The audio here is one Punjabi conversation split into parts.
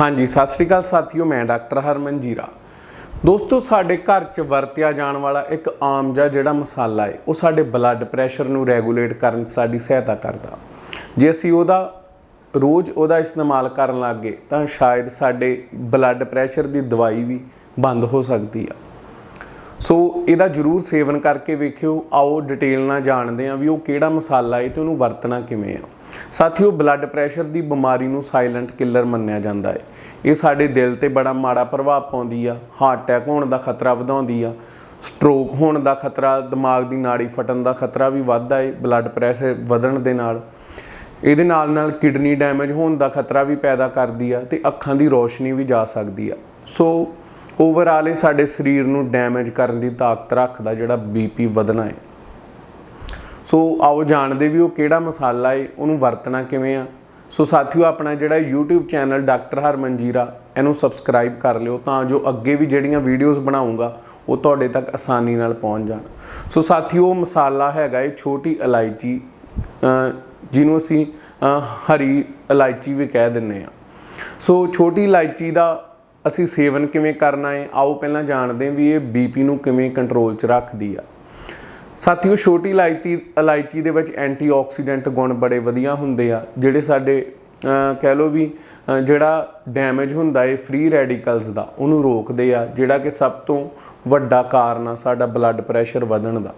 ਹਾਂਜੀ, ਸਤਿ ਸ੍ਰੀ ਅਕਾਲ ਸਾਥੀਓ, ਮੈਂ ਡਾਕਟਰ ਹਰਮਨ ਜੀਰਾ। ਦੋਸਤੋ, ਸਾਡੇ ਘਰ 'ਚ ਵਰਤਿਆ ਜਾਣ ਵਾਲਾ ਇੱਕ ਆਮ ਜਿਹਾ ਜਿਹੜਾ ਮਸਾਲਾ ਹੈ ਉਹ ਸਾਡੇ ਬਲੱਡ ਪ੍ਰੈਸ਼ਰ ਨੂੰ ਰੈਗੂਲੇਟ ਕਰਨ 'ਚ ਸਾਡੀ ਸਹਾਇਤਾ ਕਰਦਾ। ਜੇ ਅਸੀਂ ਉਹਦਾ ਰੋਜ਼ ਉਹਦਾ ਇਸਤੇਮਾਲ ਕਰਨ ਲੱਗ ਗਏ, ਤਾਂ ਸ਼ਾਇਦ ਸਾਡੇ ਬਲੱਡ ਪ੍ਰੈਸ਼ਰ ਦੀ ਦਵਾਈ ਵੀ ਬੰਦ ਹੋ ਸਕਦੀ ਆ। ਸੋ, ਇਹਦਾ ਜਰੂਰ ਸੇਵਨ ਕਰਕੇ ਵੇਖਿਓ, ਆਓ ਡਿਟੇਲ ਨਾਲ ਜਾਣਦੇ ਹਾਂ ਵੀ ਉਹ ਕਿਹੜਾ ਮਸਾਲਾ ਹੈ ਤੇ ਉਹਨੂੰ ਵਰਤਣਾ ਕਿਵੇਂ ਆ। ਸਾਥੀਓ ਬਲੱਡ ਪ੍ਰੈਸ਼ਰ ਦੀ ਬਿਮਾਰੀ ਨੂੰ ਸਾਇਲੈਂਟ ਕਿਲਰ ਮੰਨਿਆ ਜਾਂਦਾ ਹੈ। ਇਹ ਸਾਡੇ ਦਿਲ ਤੇ ਬੜਾ ਮਾੜਾ ਪ੍ਰਭਾਵ ਪਾਉਂਦੀ ਆ ਹਾਰਟ ਅਟੈਕ ਹੋਣ ਦਾ ਖਤਰਾ ਵਧਾਉਂਦੀ ਆ ਸਟ੍ਰੋਕ ਹੋਣ ਦਾ ਖਤਰਾ, ਦਿਮਾਗ ਦੀ ਨਾੜੀ ਫਟਣ ਦਾ ਖਤਰਾ ਵੀ ਵੱਧਦਾ ਹੈ ਬਲੱਡ ਪ੍ਰੈਸ਼ਰ ਵਧਣ ਦੇ ਨਾਲ। ਇਹਦੇ ਨਾਲ ਨਾਲ ਕਿਡਨੀ ਡੈਮੇਜ ਹੋਣ ਦਾ ਖਤਰਾ ਵੀ ਪੈਦਾ ਕਰਦੀ ਆ ਤੇ ਅੱਖਾਂ ਦੀ ਰੋਸ਼ਨੀ ਵੀ ਜਾ ਸਕਦੀ ਆ। ਸੋ ਓਵਰਆਲ ਇਹ ਸਾਡੇ ਸਰੀਰ ਨੂੰ ਡੈਮੇਜ ਕਰਨ ਦੀ ਤਾਕਤ ਰੱਖਦਾ ਜਿਹੜਾ ਬੀਪੀ ਵਧਣਾ ਹੈ ਸੋ ਆਓ ਜਾਣਦੇ ਵੀ ਉਹ ਕਿਹੜਾ ਮਸਾਲਾ ਹੈ ਉਹਨੂੰ ਵਰਤਣਾ ਕਿਵੇਂ ਆ। ਸੋ ਸਾਥੀਓ, ਆਪਣਾ ਜਿਹੜਾ YouTube ਚੈਨਲ ਡਾਕਟਰ ਹਰਮਨਜੀਰਾ ਇਹਨੂੰ ਸਬਸਕ੍ਰਾਈਬ ਕਰ ਲਿਓ ਤਾਂ ਜੋ ਅੱਗੇ ਵੀ ਜਿਹੜੀਆਂ ਵੀਡੀਓਜ਼ ਬਣਾਉਂਗਾ, ਉਹ ਤੁਹਾਡੇ ਤੱਕ ਆਸਾਨੀ ਨਾਲ ਪਹੁੰਚ ਜਾਣ। ਸੋ ਸਾਥੀਓ, ਉਹ ਮਸਾਲਾ ਹੈਗਾ ਇਹ ਛੋਟੀ ਇਲਾਇਚੀ ਜਿਹਨੂੰ ਅਸੀਂ ਹਰੀ ਇਲਾਇਚੀ ਵੀ ਕਹਿ ਦਿੰਨੇ ਆ। ਸੋ ਛੋਟੀ ਇਲਾਇਚੀ ਦਾ ਅਸੀਂ ਸੇਵਨ ਕਿਵੇਂ ਕਰਨਾ ਹੈ ਆਓ ਪਹਿਲਾਂ ਜਾਣਦੇ ਹਾਂ ਵੀ ਇਹ ਬੀਪੀ ਨੂੰ ਕਿਵੇਂ ਕੰਟਰੋਲ 'ਚ ਰੱਖਦੀ ਆ। ਸਾਥੀਓ, ਛੋਟੀ ਇਲਾਇਚੀ ਇਲਾਇਚੀ ਦੇ ਵਿੱਚ ਐਂਟੀਆਕਸੀਡੈਂਟ ਗੁਣ ਬੜੇ ਵਧੀਆ ਹੁੰਦੇ ਆ, ਜਿਹੜੇ ਸਾਡੇ ਕਹਿ ਲਓ ਵੀ ਜਿਹੜਾ ਡੈਮੇਜ ਹੁੰਦਾ ਏ ਫ੍ਰੀ ਰੈਡੀਕਲਸ ਦਾ, ਉਹਨੂੰ ਰੋਕਦੇ ਆ, ਜਿਹੜਾ ਕਿ ਸਭ ਤੋਂ ਵੱਡਾ ਕਾਰਨ ਆ ਸਾਡਾ ਬਲੱਡ ਪ੍ਰੈਸ਼ਰ ਵਧਣ ਦਾ।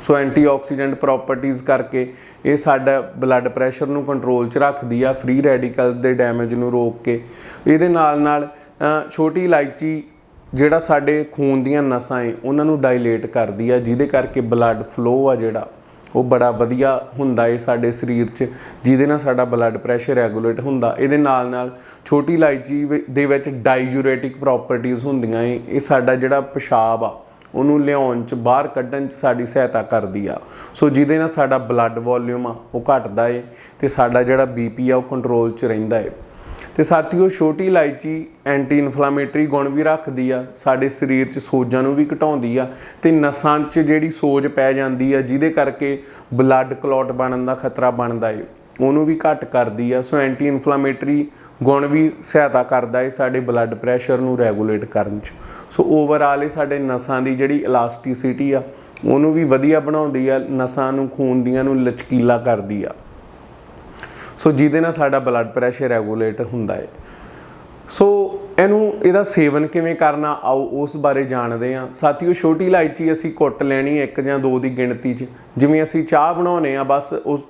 ਸੋ ਐਂਟੀਆਕਸੀਡੈਂਟ ਪ੍ਰੋਪਰਟੀਆਂ ਕਰਕੇ ਇਹ ਸਾਡਾ ਬਲੱਡ ਪ੍ਰੈਸ਼ਰ ਨੂੰ ਕੰਟਰੋਲ 'ਚ ਰੱਖਦੀ ਆ, ਫ੍ਰੀ ਰੈਡੀਕਲ ਦੇ ਡੈਮੇਜ ਨੂੰ ਰੋਕ ਕੇ। ਇਹਦੇ ਨਾਲ ਨਾਲ ਛੋਟੀ ਇਲਾਇਚੀ ਜਿਹੜਾ ਸਾਡੇ ਖੂਨ ਦੀਆਂ ਨਸਾਂ ਏ, ਉਹਨਾਂ ਨੂੰ ਡਾਇਲੇਟ ਕਰਦੀ ਆ, ਜਿਹਦੇ ਕਰਕੇ ਬਲੱਡ ਫਲੋ ਆ ਜਿਹੜਾ, ਉਹ ਬੜਾ ਵਧੀਆ ਹੁੰਦਾ ਏ ਸਾਡੇ ਸਰੀਰ 'ਚ, ਜਿਹਦੇ ਨਾਲ ਸਾਡਾ ਬਲੱਡ ਪ੍ਰੈਸ਼ਰ ਰੈਗੂਲੇਟ ਹੁੰਦਾ। ਇਹਦੇ ਨਾਲ ਨਾਲ ਛੋਟੀ ਇਲਾਇਚੀ ਵਿ- ਦੇ ਵਿੱਚ ਡਾਈਯੂਰੇਟਿਕ ਪ੍ਰੋਪਰਟੀਆਂ ਹੁੰਦੀਆਂ ਏ, ਇਹ ਸਾਡਾ ਜਿਹੜਾ ਪਿਸ਼ਾਬ ਆ, ਉਹਨੂੰ ਲਿਆਉਣ ਚ, ਬਾਹਰ ਕੱਢਣ ਚ ਸਾਡੀ ਸਹਾਇਤਾ ਕਰਦੀ ਆ। ਸੋ ਜਿਹਦੇ ਨਾਲ ਸਾਡਾ ਬਲੱਡ ਵੋਲਿਊਮ ਆ, ਉਹ ਘਟਦਾ ਏ, ਤੇ ਸਾਡਾ ਜਿਹੜਾ ਬੀਪੀ ਆ, ਉਹ ਕੰਟਰੋਲ ਚ ਰਹਿੰਦਾ ਏ। ਤੇ ਸਾਥੀਓ, ਛੋਟੀ ਇਲਾਇਚੀ ਐਂਟੀ ਇਨਫਲਾਮੇਟਰੀ ਗੁਣ ਵੀ ਰੱਖਦੀ ਆ, ਸਾਡੇ ਸਰੀਰ 'ਚ ਸੋਜਾਂ ਨੂੰ ਵੀ ਘਟਾਉਂਦੀ ਆ ਤੇ ਨਸਾਂ 'ਚ ਜਿਹੜੀ ਸੋਜ ਪੈ ਜਾਂਦੀ ਆ, ਜਿਹਦੇ ਕਰਕੇ ਬਲੱਡ ਕਲੌਟ ਬਣਨ ਦਾ ਖਤਰਾ ਬਣਦਾ ਏ, ਉਹਨੂੰ ਵੀ ਘੱਟ ਕਰਦੀ ਆ। ਸੋ ਐਂਟੀ ਇਨਫਲਾਮੇਟਰੀ ਗੁਣ ਵੀ ਸਹਾਇਤਾ ਕਰਦਾ ਏ ਸਾਡੇ ਬਲੱਡ ਪ੍ਰੈਸ਼ਰ ਨੂੰ ਰੈਗੂਲੇਟ ਕਰਨ 'ਚ। ਸੋ ਓਵਰਆਲ ਇਹ ਸਾਡੇ ਨਸਾਂ ਦੀ ਜਿਹੜੀ ਇਲਾਸਟੀਸਿਟੀ ਆ, ਉਹਨੂੰ ਵੀ ਵਧੀਆ ਬਣਾਉਂਦੀ ਆ, ਨਸਾਂ ਨੂੰ, ਖੂਨ ਦੀਆਂ ਨੂੰ ਲਚਕੀਲਾ ਕਰਦੀ ਆ। ਸੋ ਜਿਹਦੇ ਨਾਲ ਸਾਡਾ ਬਲੱਡ ਪ੍ਰੈਸ਼ਰ ਰੈਗੂਲੇਟ ਹੁੰਦਾ ਹੈ। ਸੋ ਇਹਨੂੰ ਇਹਦਾ ਸੇਵਨ ਕਿਵੇਂ ਕਰਨਾ, ਆਓ ਉਸ ਬਾਰੇ ਜਾਣਦੇ ਹਾਂ। ਸਾਥੀਓ, ਛੋਟੀ ਇਲਾਇਚੀ ਅਸੀਂ ਕੁੱਟ ਲੈਣੀ ਇੱਕ ਜਾਂ ਦੋ ਦੀ ਗਿਣਤੀ 'ਚ। ਜਿਵੇਂ ਅਸੀਂ ਚਾਹ ਬਣਾਉਨੇ ਆ ਬਸ ਉਸ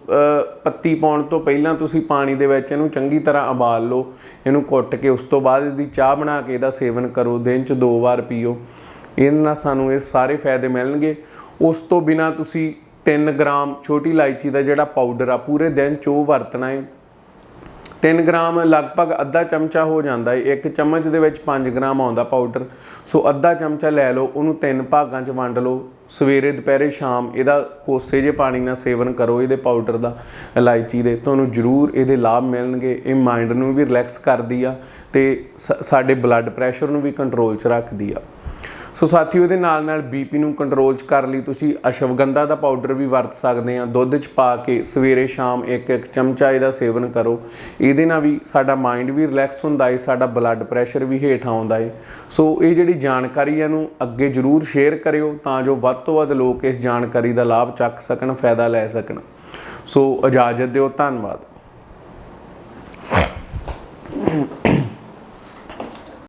ਪੱਤੀ ਪਾਉਣ ਤੋਂ ਪਹਿਲਾਂ ਤੁਸੀਂ ਪਾਣੀ ਦੇ ਵਿੱਚ ਇਹਨੂੰ ਚੰਗੀ ਤਰ੍ਹਾਂ ਉਬਾਲ ਲਓ। ਇਹਨੂੰ ਕੁੱਟ ਕੇ ਉਸ ਤੋਂ ਬਾਅਦ ਇਹਦੀ ਚਾਹ ਬਣਾ ਕੇ ਇਹਦਾ ਸੇਵਨ ਕਰੋ, ਦਿਨ 'ਚ ਦੋ ਵਾਰ ਪੀਓ। ਇਹਦੇ ਨਾਲ ਸਾਨੂੰ ਇਹ ਸਾਰੇ ਫਾਇਦੇ ਮਿਲਣਗੇ। ਉਸ ਤੋਂ ਬਿਨਾ ਤੁਸੀਂ 3 ਗ੍ਰਾਮ ਛੋਟੀ ਇਲਾਇਚੀ ਦਾ ਜਿਹੜਾ ਪਾਊਡਰ ਆ, ਪੂਰੇ ਦਿਨ 'ਚ ਉਹ ਵਰਤਣਾ ਹੈ 3 ਗ੍ਰਾਮ ਲਗਭਗ ਅੱਧਾ ਚਮਚਾ ਹੋ ਜਾਂਦਾ ਹੈ ਇੱਕ ਚਮਚ ਦੇ ਵਿੱਚ 5 ਗ੍ਰਾਮ ਆਉਂਦਾ ਪਾਊਡਰ ਸੋ ਅੱਧਾ ਚਮਚਾ ਲੈ ਲਓ, ਉਹਨੂੰ ਤਿੰਨ ਭਾਗਾਂ 'ਚ ਵੰਡ ਲਓ। ਸਵੇਰੇ, ਦੁਪਹਿਰੇ, ਸ਼ਾਮ ਇਹਦਾ ਕੋਸੇ ਜੇ ਪਾਣੀ ਨਾਲ ਸੇਵਨ ਕਰੋ ਇਹਦੇ ਪਾਊਡਰ ਦਾ, ਇਲਾਇਚੀ ਦੇ। ਤੁਹਾਨੂੰ ਜ਼ਰੂਰ ਇਹਦੇ ਲਾਭ ਮਿਲਣਗੇ, ਇਹ ਮਾਈਂਡ ਨੂੰ ਵੀ ਰਿਲੈਕਸ ਕਰਦੀ ਆ ਤੇ ਸ- ਸਾਡੇ ਬਲੱਡ ਪ੍ਰੈਸ਼ਰ ਨੂੰ ਵੀ ਕੰਟਰੋਲ 'ਚ ਰੱਖਦੀ ਆ। ਸੋ ਸਾਥੀਓ ਇਹਦੇ ਨਾਲ ਨਾਲ ਬੀਪੀ ਨੂੰ ਕੰਟਰੋਲ 'ਚ ਕਰ ਲਈ ਤੁਸੀਂ ਅਸ਼ਵਗੰਧਾ ਦਾ ਪਾਊਡਰ ਵੀ ਵਰਤ ਸਕਦੇ ਆ ਦੁੱਧ 'ਚ ਪਾ ਕੇ ਸਵੇਰੇ ਸ਼ਾਮ ਇੱਕ ਇੱਕ ਚਮਚਾ ਇਹਦਾ ਸੇਵਨ ਕਰੋ। ਇਹਦੇ ਨਾਲ ਵੀ ਸਾਡਾ ਮਾਈਂਡ ਵੀ ਰਿਲੈਕਸ ਹੁੰਦਾ ਏ, ਸਾਡਾ ਬਲੱਡ ਪ੍ਰੈਸ਼ਰ ਵੀ ਹੇਠ ਆਉਂਦਾ ਏ। ਸੋ ਇਹ ਜਿਹੜੀ ਜਾਣਕਾਰੀ ਹੈ ਨੂੰ ਅੱਗੇ ਜਰੂਰ ਸ਼ੇਅਰ ਕਰਿਓ ਤਾਂ ਜੋ ਵੱਧ ਤੋਂ ਵੱਧ ਲੋਕ ਇਸ ਜਾਣਕਾਰੀ ਦਾ ਲਾਭ ਚੱਕ ਸਕਣ, ਫਾਇਦਾ ਲੈ ਸਕਣ। ਸੋ ਇਜਾਜ਼ਤ ਦਿਓ, ਧੰਨਵਾਦ।